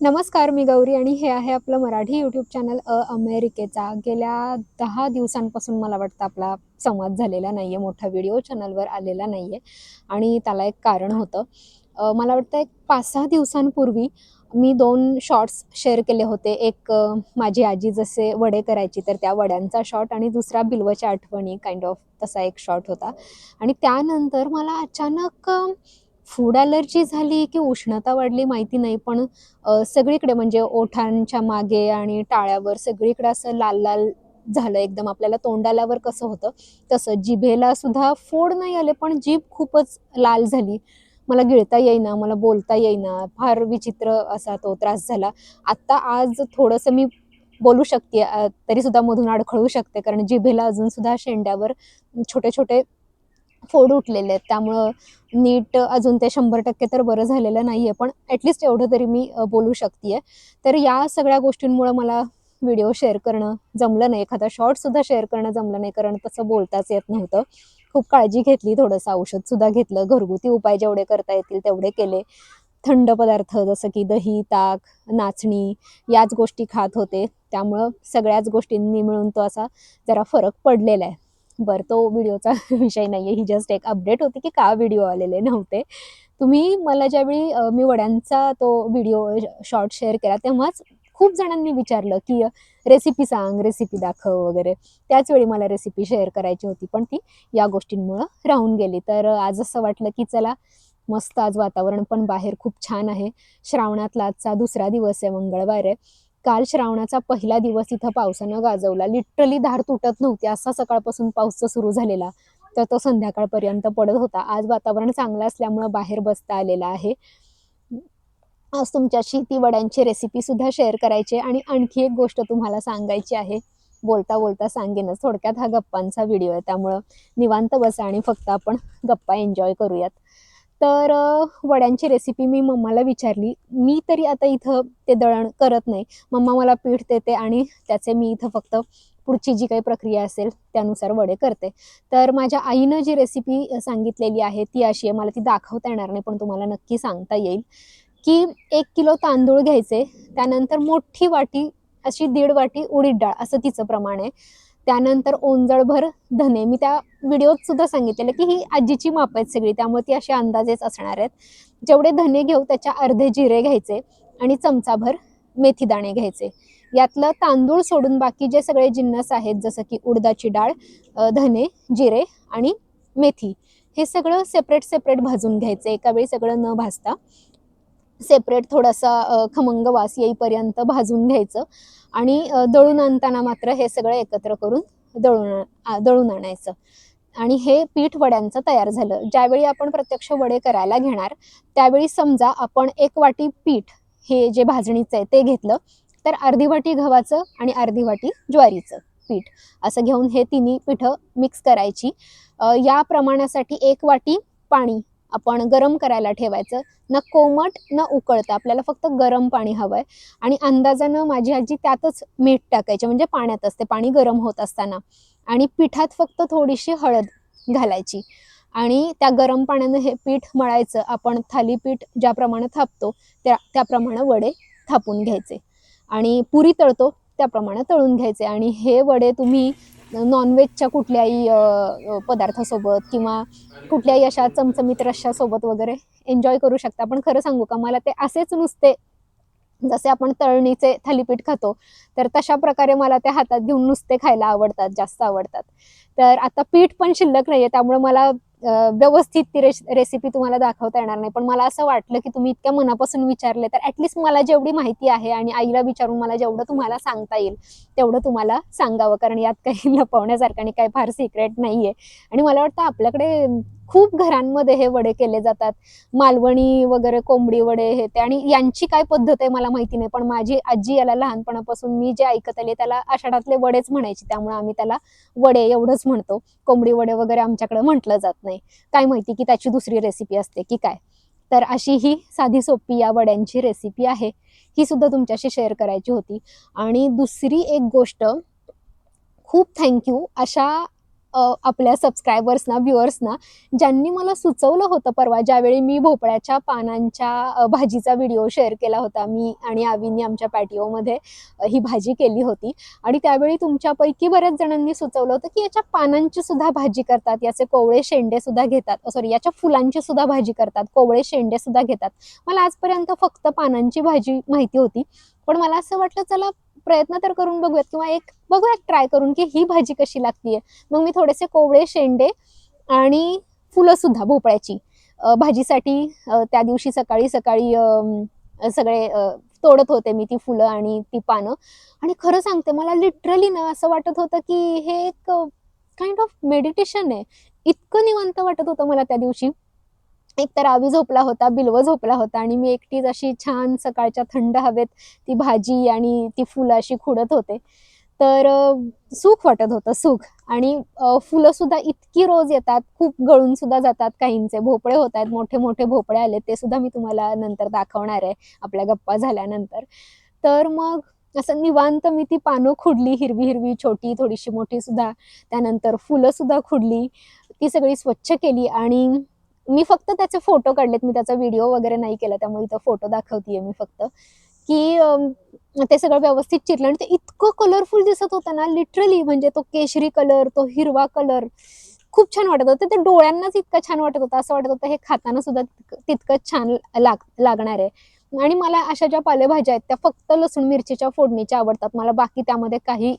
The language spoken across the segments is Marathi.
नमस्कार मी गौरी आणि हे आहे आपलं मराठी यूट्यूब चॅनल अ अमेरिकेचा. गेल्या दहा दिवसांपासून मला वाटतं आपला संवाद झालेला नाही आहे मोठा व्हिडिओ चॅनलवर आलेला नाही आहे आणि त्याला एक कारण होतं. मला वाटतं एक पाच सहा दिवसांपूर्वी मी दोन शॉर्ट्स शेअर केले होते. एक माझी आजी जसे वडे करायची तर त्या वड्यांचा शॉर्ट आणि दुसरा बिलवच्या आठवणी काइंड ऑफ तसा एक शॉर्ट होता. आणि त्यानंतर मला अचानक फूड ॲलर्जी झाली की उष्णता वाढली माहिती नाही पण सगळीकडे म्हणजे ओठांच्या मागे आणि टाळ्यावर सगळीकडे असं लाल लाल झालं एकदम. आपल्याला तोंडाल्यावर कसं होतं तसं. जिभेला सुद्धा फोड नाही आले पण जीभ खूपच लाल झाली. मला गिळता येईना मला बोलता येईना फार विचित्र असा तो त्रास झाला. आत्ता आज थोडंसं मी बोलू शकते तरी सुद्धा मधून अडखळू शकते कारण जिभेला अजून सुद्धा शेंड्यावर छोटे छोटे फोड उठलेले आहेत. त्यामुळं नीट अजून ते शंभर टक्के तर बरं झालेलं नाही आहे पण ॲटलिस्ट एवढं तरी मी बोलू शकते तर या सगळ्या गोष्टींमुळं मला व्हिडिओ शेअर करणं जमलं नाही. एखादा शॉर्टसुद्धा शेअर करणं जमलं नाही. कारण तसं बोलताच येत नव्हतं. खूप काळजी घेतली थोडंसं औषधसुद्धा घेतलं. घरगुती उपाय जेवढे करता येतील तेवढे केले. थंड पदार्थ जसं की दही ताक नाचणी याच गोष्टी खात होते. त्यामुळं सगळ्याच गोष्टींनी मिळून तो असा जरा फरक पडलेला आहे. बरं तो व्हिडिओचा विषय नाही आहे ही जस्ट एक अपडेट होती की का व्हिडिओ आलेले नव्हते. तुम्ही मला ज्यावेळी मी वड्यांचा तो व्हिडिओ शॉर्ट शेअर केला तेव्हाच खूप जणांनी विचारलं की रेसिपी सांग रेसिपी दाखव वगैरे. त्याचवेळी मला रेसिपी शेअर करायची होती पण ती या गोष्टींमुळं राहून गेली. तर आज असं वाटलं की चला मस्त आज वातावरण पण बाहेर खूप छान आहे. श्रावणातला आजचा दुसरा दिवस आहे मंगळवार आहे. काल श्रावणाचा पहिला दिवस इथं पावसानं गाजवला. लिटरली धार तुटत नव्हती. असा सकाळपासून पाऊस सुरू झालेला. तर तो संध्याकाळपर्यंत पडत होता. आज वातावरण चांगलं असल्यामुळं बाहेर बसता आलेलं आहे. आज तुमच्याशी ती वड्यांची रेसिपी सुद्धा शेअर करायची आहे आणि आणखी एक गोष्ट तुम्हाला सांगायची आहे. बोलता बोलता सांगेनच. थोडक्यात हा गप्पांचा व्हिडिओ आहे. त्यामुळं निवांत बसा आणि फक्त आपण गप्पा एन्जॉय करूयात. तर वड्यांची रेसिपी मी मम्माला विचारली. मी तरी आता इथं ते दळण करत नाही. मम्मा मला पीठ देते आणि त्याचे मी इथं फक्त पुढची जी काही प्रक्रिया असेल त्यानुसार वडे करते. तर माझ्या आईनं जी रेसिपी सांगितलेली आहे ती अशी आहे. मला ती दाखवता येणार नाही पण तुम्हाला नक्की सांगता येईल. की एक किलो तांदूळ घ्यायचे. त्यानंतर मोठी वाटी अशी दीड वाटी उडीद डाळ असं तिचं प्रमाण आहे. त्यानंतर ओंजळभर धने. मी त्या व्हिडिओत सुद्धा सांगितलेलं की ही आजीची माप आहेत सगळी. त्यामुळे ती अशी अंदाजेच असणार आहेत. जेवढे धने घेऊ त्याच्या अर्धे जिरे घ्यायचे आणि चमचाभर मेथी दाणे घ्यायचे. यातलं तांदूळ सोडून बाकी जे सगळे जिन्नस आहेत जसं की उडदाची डाळ धने जिरे आणि मेथी हे सगळं सेपरेट सेपरेट भाजून घ्यायचं. एका वेळी सगळं न भाजता. सेपरेट थोडासा खमंग वास येईपर्यंत भाजून घ्यायचं आणि दळून आणताना मात्र हे सगळं एकत्र करून दळून आण- दळून आणायचं. आणि हे पीठ वड्यांचं तयार झालं. ज्यावेळी आपण प्रत्यक्ष वडे करायला घेणार त्यावेळी समजा आपण एक वाटी पीठ हे जे भाजणीचं आहे ते घेतलं तर अर्धी वाटी गव्हाचं आणि अर्धी वाटी ज्वारीचं पीठ. असं घेऊन हे तिन्ही पिठं मिक्स करायची. या प्रमाणासाठी एक वाटी पाणी आपण गरम करायला ठेवायचं. न कोमट न उकळतं. आपल्याला फक्त गरम पाणी हवं आहे आणि अंदाजानं माझी आजी त्यातच मीठ टाकायचे. म्हणजे पाण्यात असते. पाणी गरम होत असताना. आणि पिठात फक्त थोडीशी हळद घालायची. आणि त्या गरम पाण्यानं हे पीठ मळायचं. आपण थालीपीठ ज्याप्रमाणे थापतो त्या त्याप्रमाणे वडे थापून घ्यायचे. आणि पुरी तळतो त्याप्रमाणे तळून घ्यायचे. आणि हे वडे तुम्ही नॉनव्हेजच्या कुठल्याही पदार्थासोबत किंवा कुठल्याही अशा चमचमीत रश्शासोबत वगैरे एन्जॉय करू शकता. पण खरं सांगू का मला ते असेच नुसते जसे आपण तळणीचे थालीपीठ खातो तर तशा प्रकारे मला ते हातात घेऊन नुसते खायला आवडतात जास्त आवडतात. तर आता पीठ पण शिल्लक नाहीये त्यामुळे मला व्यवस्थित ती रेस रेसिपी तुम्हाला दाखवता येणार नाही. पण मला असं वाटलं की तुम्ही इतक्या मनापासून विचारले तर ॲटलिस्ट मला जेवढी माहिती आहे आणि आईला विचारून मला जेवढं तुम्हाला सांगता येईल तेवढं तुम्हाला सांगावं. कारण यात काही लपवण्यासारखं आणि काही फार सिक्रेट नाही आहे आणि मला वाटतं आपल्याकडे खूप घरांमध्ये हे वडे केले जातात. मालवणी वगैरे कोंबडी वडे हे ते. आणि यांची काय पद्धत आहे मला माहिती नाही पण माझी आजी याला लहानपणापासून मी जे ऐकत आले त्याला आषाढातले वडेच म्हणायची. त्यामुळे आम्ही त्याला वडे एवढंच म्हणतो. कोंबडी वडे वगैरे आमच्याकडे म्हटलं जात नाही. काय माहिती की त्याची दुसरी रेसिपी असते की काय? तर अशी ही साधी सोपी या वड्यांची रेसिपी आहे. ही सुद्धा तुमच्याशी शेअर करायची होती. आणि दुसरी एक गोष्ट खूप थँक्यू अशा आपल्या सबस्क्रायबर्सना व्ह्युअर्सना ज्यांनी मला सुचवलं होतं परवा ज्यावेळी मी भोपळ्याच्या पानांच्या भाजीचा व्हिडिओ शेअर केला होता मी आणि आवींनी आमच्या पॅटिओमध्ये ही भाजी केली होती. आणि त्यावेळी तुमच्यापैकी बऱ्याच जणांनी सुचवलं होतं की याच्या पानांची सुद्धा भाजी करतात याचे कोवळे शेंडे सुद्धा घेतात सॉरी याच्या फुलांची सुद्धा भाजी करतात कोवळे शेंडे सुद्धा घेतात. मला आजपर्यंत फक्त पानांची भाजी माहिती होती पण मला असं वाटलं चला प्रयत्न तर करून बघूयात किंवा एक बघूयात ट्राय करून की ही भाजी कशी लागतीये. मग मी थोडेसे कोवळे शेंडे आणि फुलं सुद्धा भोपळ्याची. भाजीसाठी त्या दिवशी सकाळी सकाळी सगळे तोडत होते मी ती फुलं आणि ती पानं. आणि खरं सांगते मला लिटरली ना असं वाटत होतं की हे एक काइंड ऑफ मेडिटेशन आहे. इतकं निवांत वाटत होतं मला त्या दिवशी. एक तर आवी झोपला होता बिलव झोपला होता आणि मी एकटीच अशी छान सकाळच्या थंड हवेत ती भाजी आणि ती फुलं अशी खुडत होते. तर सुख वाटत होतं सुख. आणि फुलं सुद्धा इतकी रोज येतात खूप गळून सुद्धा जातात काहींचे. भोपळे होत आहेत मोठे मोठे भोपळे आले ते सुद्धा मी तुम्हाला नंतर दाखवणार आहे आपल्या गप्पा झाल्यानंतर. तर मग असं निवांत मी ती पानं खुडली हिरवी हिरवी छोटी थोडीशी मोठी सुद्धा. त्यानंतर फुलं सुद्धा खुडली. ती सगळी स्वच्छ केली आणि मी फक्त त्याचे फोटो काढलेत मी त्याचा व्हिडिओ वगैरे नाही केला त्यामुळे इथं फोटो दाखवतीये मी फक्त. की ते सगळं व्यवस्थित चिरलं आणि ते इतकं कलरफुल दिसत होतं ना लिटरली म्हणजे तो केशरी कलर तो हिरवा कलर खूप छान वाटत होतं. ते डोळ्यांनाच इतकं छान वाटत होतं असं वाटत होतं हे खाताना सुद्धा तितकं- छान लाग लागणार आहे. आणि मला अशा ज्या पालेभाज्या आहेत त्या फक्त लसूण मिरचीच्या फोडणीच्या आवडतात. मला बाकी त्यामध्ये काही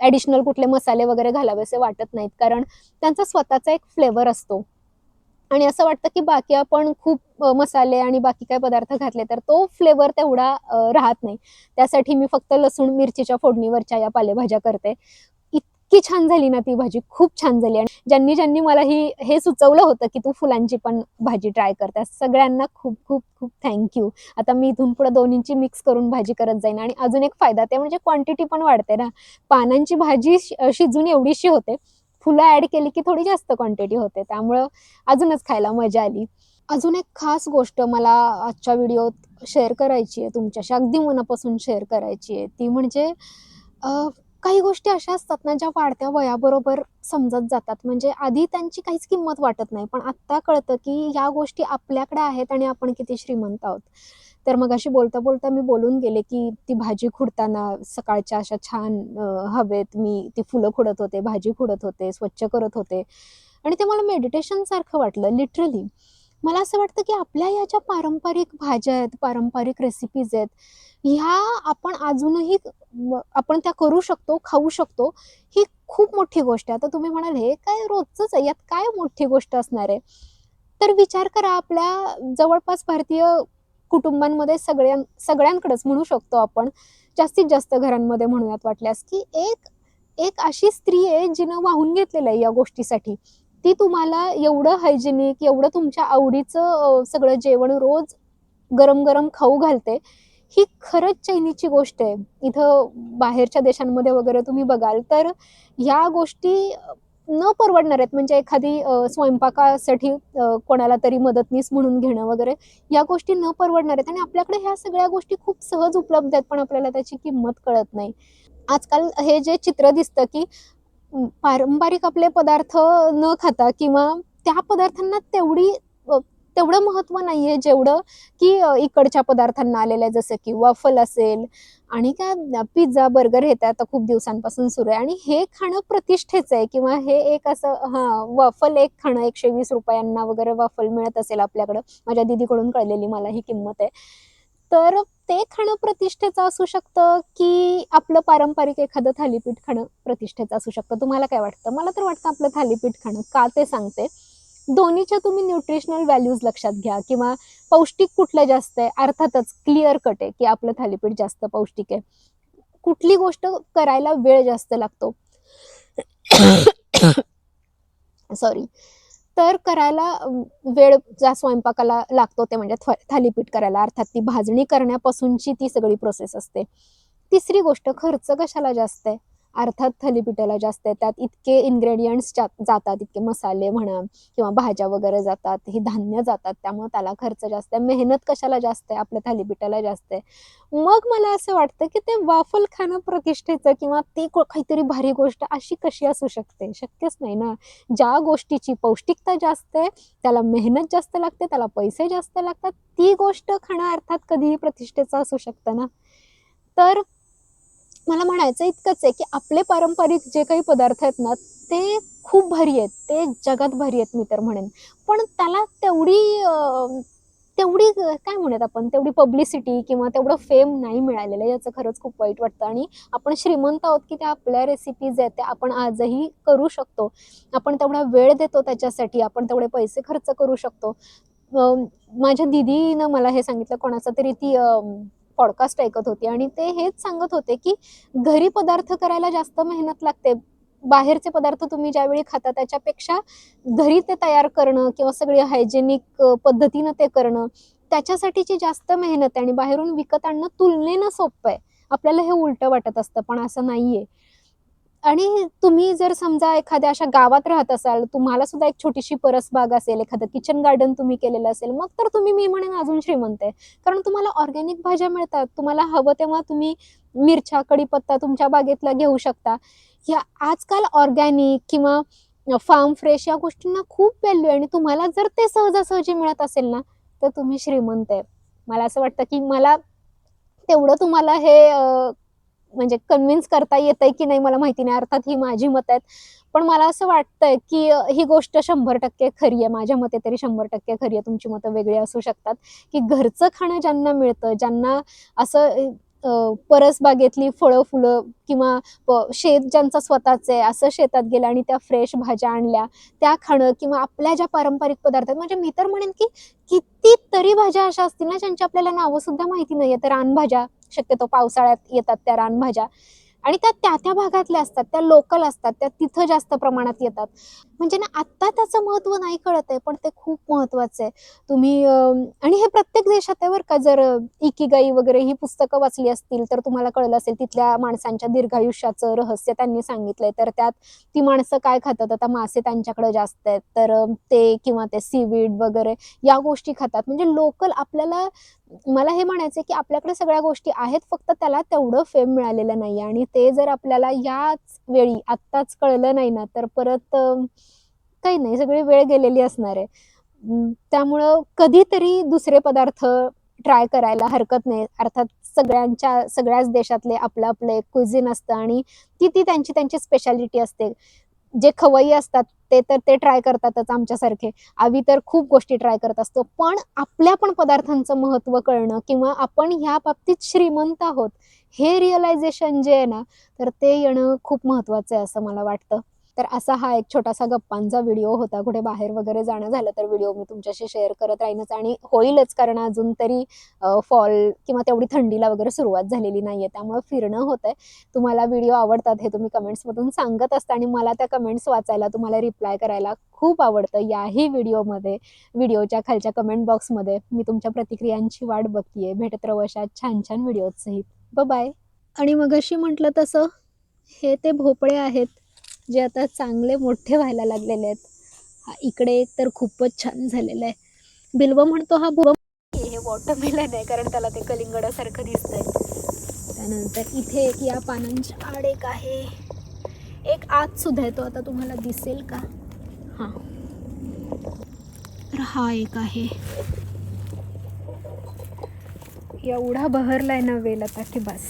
ॲडिशनल कुठले मसाले वगैरे घालावेसे वाटत नाहीत. कारण त्यांचा स्वतःचा एक फ्लेवर असतो. आणि असं वाटतं की बाकी आपण खूप मसाले आणि बाकी काय पदार्थ घातले तर तो फ्लेवर तेवढा राहत नाही. त्यासाठी मी फक्त लसूण मिरचीच्या फोडणीवरच्या या पालेभाज्या करते. इतकी छान झाली ना ती भाजी खूप छान झाली. आणि ज्यांनी ज्यांनी मला ही हे सुचवलं होतं की तू फुलांची पण भाजी ट्राय करते सगळ्यांना खूप खूप खूप थँक्यू आता मी इथून पुढे दोन्हींची मिक्स करून भाजी करत जाईन. आणि अजून एक फायदा ते म्हणजे क्वांटिटी पण वाढते ना. पानांची भाजी शिजून एवढीशी होते फुलं ऍड केली की थोडी जास्त क्वांटिटी होते. त्यामुळं अजूनच खायला मजा आली. अजून एक खास गोष्ट मला आजच्या व्हिडिओत शेअर करायची आहे तुमच्याशी अगदी मनापासून शेअर करायची आहे ती म्हणजे काही गोष्टी अशा असतात ना ज्या वाढत्या वयाबरोबर समजत जातात. म्हणजे आधी त्यांची काहीच किंमत वाटत नाही पण आत्ता कळतं की या गोष्टी आपल्याकडे आहेत आणि आपण किती श्रीमंत आहोत. तर मग अशी बोलता बोलता मी बोलून गेले की ती भाजी खुडताना सकाळच्या अशा छान हवेत मी ती फुलं खुडत होते भाजी खुडत होते स्वच्छ करत होते. आणि ते मला मेडिटेशन सारखं वाटलं लिटरली मला असं वाटतं की आपल्या या ज्या पारंपरिक भाज्या आहेत पारंपरिक रेसिपीज आहेत ह्या आपण अजूनही आपण त्या करू शकतो खाऊ शकतो ही खूप मोठी गोष्ट आहे. आता तुम्ही म्हणाल हे काय रोजच आहे? यात काय मोठी गोष्ट असणार आहे? तर विचार करा आपल्या जवळपास भारतीय कुटुंबांमध्ये सगळ्यां सगळ्यांकडेच म्हणू शकतो आपण जास्तीत जास्त घरांमध्ये म्हणूयात वाटल्यास की एक एक अशी स्त्री आहे जिनं वाहून घेतलेलं आहे या गोष्टीसाठी. ती तुम्हाला एवढं हायजेनिक एवढं तुमच्या आवडीचं सगळं जेवण रोज गरम गरम खाऊ घालते. ही खरंच चैनीची गोष्ट आहे. इथं बाहेरच्या देशांमध्ये वगैरे तुम्ही बघाल तर ह्या गोष्टी न परवडणार आहेत. म्हणजे एखादी स्वयंपाकासाठी कोणाला तरी मदतनीस म्हणून घेणं वगैरे या गोष्टी न परवडणार आहेत. आणि आपल्याकडे ह्या सगळ्या गोष्टी खूप सहज उपलब्ध आहेत पण आपल्याला त्याची किंमत कळत नाही. आजकाल हे जे चित्र दिसतं की पारंपरिक आपले पदार्थ न खाता किंवा त्या पदार्थांना तेवढी तेवढं महत्त्व नाहीये जेवढं की इकडच्या पदार्थांना आलेलं आहे जसं की वफल असेल आणि काय पिझ्झा बर्गर हे तर आता खूप दिवसांपासून सुरू आहे. आणि हे खाणं प्रतिष्ठेचं आहे किंवा हे एक असं हां वफल एक खाणं एकशे वीस रुपयांना वगैरे वफल मिळत असेल आपल्याकडं. माझ्या दिदीकडून कळलेली मला ही किंमत आहे. तर ते खाणं प्रतिष्ठेचं असू शकतं की आपलं पारंपरिक एखादं थालीपीठ खाणं प्रतिष्ठेचं असू शकतं? तुम्हाला काय वाटतं? मला तर वाटतं आपलं थालीपीठ खाणं. का ते सांगते? दोन्हीच्या तुम्ही न्यूट्रिशनल व्हॅल्यूज लक्षात घ्या किंवा पौष्टिक कुठलं जास्त आहे? अर्थातच क्लिअर कट आहे की आपलं थालीपीठ जास्त पौष्टिक आहे. कुठली गोष्ट करायला वेळ जास्त लागतो? सॉरी तर करायला वेळ ज्या स्वयंपाकाला लागतो ते म्हणजे थालीपीठ करायला अर्थात ती भाजणी करण्यापासूनची ती सगळी प्रोसेस असते. तिसरी गोष्ट खर्च कशाला जास्त आहे? अर्थात थालीपीठाला जास्त आहे त्यात इतके इन्ग्रेडियंट्स जातात इतके मसाले म्हणा किंवा भाज्या वगैरे जातात ही धान्य जातात त्यामुळे त्याला खर्च जास्त आहे. मेहनत कशाला जास्त आहे? आपल्या थालीपीठाला जास्त आहे. मग मला असं वाटतं की ते वाफल खाणं प्रतिष्ठेचं किंवा ती को- काहीतरी भारी गोष्ट अशी कशी असू शकते? शक्यच नाही ना. ज्या गोष्टीची पौष्टिकता जास्त आहे त्याला मेहनत जास्त लागते त्याला पैसे जास्त लागतात ती गोष्ट खाणं अर्थात कधीही प्रतिष्ठेचं असू शकतं ना. तर मला म्हणायचं इतकंच आहे की आपले पारंपरिक जे काही पदार्थ आहेत ना ते खूप भारी आहेत. ते जगात भारी आहेत मी तर म्हणेन. पण त्याला तेवढी तेवढी काय म्हणूयात आपण तेवढी पब्लिसिटी किंवा तेवढं फेम नाही मिळालेलं याचं खरंच खूप वाईट वाटतं. आणि आपण श्रीमंत आहोत की त्या आपल्या रेसिपीज आहेत त्या आपण आजही करू शकतो. आपण तेवढा वेळ देतो त्याच्यासाठी आपण तेवढे पैसे खर्च करू शकतो. माझ्या दिदीनं मला हे सांगितलं कोणाचा तरी ती पॉडकास्ट ऐकत होती. आणि ते हेच सांगत होते की घरी पदार्थ करायला जास्त मेहनत लागते. बाहेरचे पदार्थ तुम्ही ज्यावेळी खाता त्याच्यापेक्षा घरी ते तयार करणं किंवा सगळे हायजेनिक पद्धतीनं ते करणं त्याच्यासाठीची जास्त मेहनत आहे. आणि बाहेरून विकत आणणं तुलनेनं सोपं आहे. आपल्याला हे उलटं वाटत असतं पण असं नाहीये. आणि तुम्ही जर समजा एखाद्या अशा गावात राहत असाल तुम्हाला सुद्धा एक छोटीशी परसबाग असेल एखादं किचन गार्डन तुम्ही केलेलं असेल मग तर तुम्ही मी म्हणेन अजून श्रीमंत आहे. कारण तुम्हाला ऑर्गॅनिक भाज्या मिळतात तुम्हाला हवं तेव्हा तुम्ही मिरच्या कढीपत्ता तुमच्या बागेतला घेऊ शकता. ह्या आजकाल ऑर्गॅनिक किंवा फार्म फ्रेश या गोष्टींना खूप व्हॅल्यू आहे आणि तुम्हाला जर ते सहजासहजी मिळत असेल ना तर तुम्ही श्रीमंत आहे. मला असं वाटतं की मला तेवढं तुम्हाला हे म्हणजे कन्व्हिन्स करता येतंय की नाही मला माहिती नाही. अर्थात ही माझी मत आहेत. पण मला असं वाटतंय की ही गोष्ट शंभर टक्के खरी आहे. माझ्या मते तरी शंभर टक्के खरी आहे. तुमची मतं वेगळी असू शकतात. की घरचं खाणं ज्यांना मिळतं ज्यांना असं परसबागेतली फळं फुलं किंवा शेत ज्यांचं स्वतःचं आहे असं शेतात गेलं आणि त्या फ्रेश भाज्या आणल्या त्या खाणं किंवा आपल्या ज्या पारंपरिक पदार्थ आहेत. म्हणजे मी तर म्हणेन की कितीतरी भाज्या अशा असतील ना ज्यांची आपल्याला नावं सुद्धा माहिती नाहीये. तर रानभाज्या शक्यतो पावसाळ्यात येतात त्या रानभाज्या. आणि त्या त्या त्या भागातल्या असतात त्या लोकल असतात त्या तिथं जास्त प्रमाणात येतात. म्हणजे ना आत्ता त्याचं महत्त्व नाही कळत आहे पण ते खूप महत्त्वाचं आहे. तुम्ही आणि हे प्रत्येक देशात आहे बरं का जर इकिगाई वगैरे ही पुस्तकं वाचली असतील तर तुम्हाला कळलं असेल तिथल्या माणसांच्या दीर्घायुष्याचं रहस्य त्यांनी सांगितलंय. तर त्यात ती माणसं काय खातात आता मासे त्यांच्याकडे जास्त आहेत तर ते किंवा ते सीवीड वगैरे या गोष्टी खातात. म्हणजे लोकल आपल्याला मला हे म्हणायचं की आपल्याकडे सगळ्या गोष्टी आहेत फक्त त्याला तेवढं फेम मिळालेलं नाही आणि ते जर आपल्याला याच वेळी आत्ताच कळलं नाही ना तर परत काही नाही सगळी वेळ गेलेली असणार आहे. त्यामुळं कधीतरी दुसरे पदार्थ ट्राय करायला हरकत नाही. अर्थात सगळ्यांच्या सगळ्याच देशातले आपलं आपलं एक क्विझिन असतं आणि ती ती त्यांची त्यांची स्पेशालिटी असते. जे खवय्ये असतात ते तर ते ट्राय करतातच आमच्यासारखे. आम्ही तर खूप गोष्टी ट्राय करत असतो. पण आपल्या पण पदार्थांचं महत्त्व कळणं किंवा आपण ह्या बाबतीत श्रीमंत आहोत हे रिअलायझेशन जे आहे ना तर ते येणं खूप महत्त्वाचं आहे असं मला वाटतं. तर असा हा एक छोटासा गप्पांचा व्हिडिओ होता. कुठे बाहेर वगैरे जाणं झालं तर व्हिडिओ मी तुमच्याशी शेअर करत राहीनच. आणि होईलच कारण अजून तरी फॉल किंवा तेवढी थंडीला वगैरे सुरुवात झालेली नाहीये. त्यामुळे फिरणं होतंय. तुम्हाला व्हिडिओ आवडतात हे तुम्ही कमेंट्समधून सांगत असता आणि मला त्या कमेंट्स वाचायला तुम्हाला रिप्लाय करायला खूप आवडतं. याही व्हिडिओमध्ये व्हिडिओच्या खालच्या कमेंट बॉक्समध्ये मी तुमच्या प्रतिक्रियांची वाट बघतीये. भेटत राहू अशा छान छान व्हिडिओसहित बाय आणि मग अशी म्हटलं तसं हे ते भोपळे आहेत. जे आता चांगले मोठे व्हायला लागलेले आहेत. हा इकडे एक तर खूपच छान झालेलं आहे. बिल्व म्हणतो हा भो हे वॉटरमेलन आहे कारण त्याला ते कलिंगडासारखं दिसतंय. त्यानंतर इथे एक या पानांच्या आड एक आहे. एक आत सुद्धा आहे तो आता तुम्हाला दिसेल का? हां. तर हा एक आहे. एवढा बहरलाय ना वेल आता की बस.